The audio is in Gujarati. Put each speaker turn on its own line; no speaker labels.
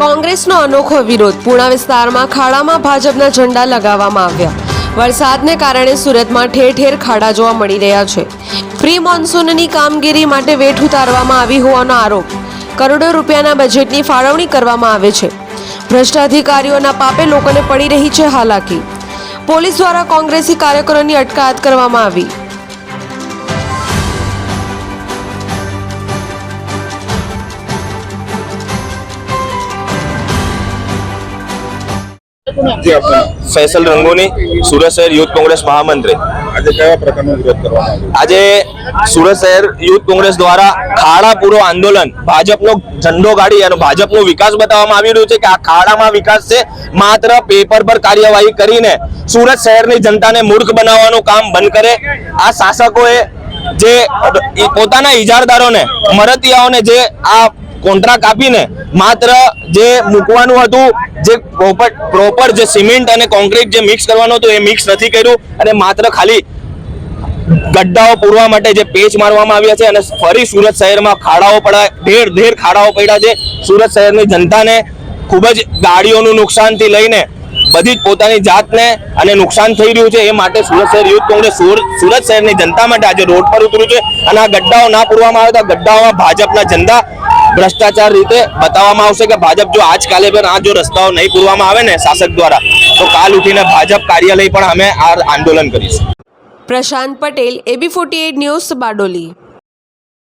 કોંગ્રેસનો અનોખો વિરોધ. પૂણા વિસ્તારમાં ખાડામાં ભાજપના ઝંડા લગાવવામાં આવ્યા. વરસાદને કારણે સુરતમાં ઠેર ઠેર ખાડા જોવા મળી રહ્યા છે. પ્રી મોન્સૂનની કામગીરી માટે વેઠ ઉતારવામાં આવી હોવાનો આરોપ. કરોડો રૂપિયાના બજેટની ફાળવણી કરવામાં આવે છે. ભ્રષ્ટ અધિકારીઓના પાપે લોકોને પડી રહી છે હાલાકી. પોલીસ દ્વારા કોંગ્રેસી કાર્યકરોની અટકાયત કરવામાં આવી.
ફૈસલ રંગોની સુરત શહેર યુથ કોંગ્રેસ મહામંત્રી.
આજે કયા પ્રકારનો વિરોધ કરવામાં
આજે સુરત શહેર યુથ કોંગ્રેસ દ્વારા ખાડા પૂરો આંદોલન ભાજપનો ઝંડો ગાડી અને ભાજપનો વિકાસ બતાવવામાં આવી રહ્યું છે કે આ ખાડામાં વિકાસ છે. માત્ર પેપર પર કાર્યવાહી કરીને સુરત શહેરની જનતાને મૂર્ખ બનાવવાનું કામ બંધ કરે. આ શાસકોએ જે પોતાના ઇજારદારોને મરતિયાઓને જે આ કોન્ટ્રાક્ટ આપીને માત્ર જે મૂકવાનું હતું, જે પ્રોપર પ્રોપર જે સિમેન્ટ અને કોન્ક્રીટ જે મિક્સ કરવાનું હતું એ મિક્સ નથી કર્યું અને માત્ર ખાલી ગડ્ડાઓ પૂરવા માટે જે પેચ મારવામાં આવ્યા છે અને ફરી સુરત શહેરમાં ખાડાઓ પડ્યા, ઢેર ઢેર ખાડાઓ પડ્યા છે. સુરત શહેરની જનતાને ખૂબ જ ગાડીઓનું નુકસાનથી લઈને બધી જ પોતાની જાતને અને નુકસાન થઈ રહ્યું છે એ માટે સુરત શહેર યુથ કોંગ્રેસ સુરત શહેરની જનતા માટે આજે રોડ પર ઉતર્યું છે અને આ ગડ્ડાઓ ના પૂરવામાં આવ્યા હતા ગડ્ડાઓમાં ભાજપના જનતા ભ્રષ્ટાચાર રીતે બતાવવામાં આવશે કે ભાજપ જો આજકાલે પણ આ જો રસ્તાઓ નહીં પૂરવામાં આવે ને શાસક દ્વારા, તો કાલ ઉઠીને ભાજપ કાર્યાલય પણ અમે આ આંદોલન કરીશું.
Prashant Patel A B forty news Bardoli.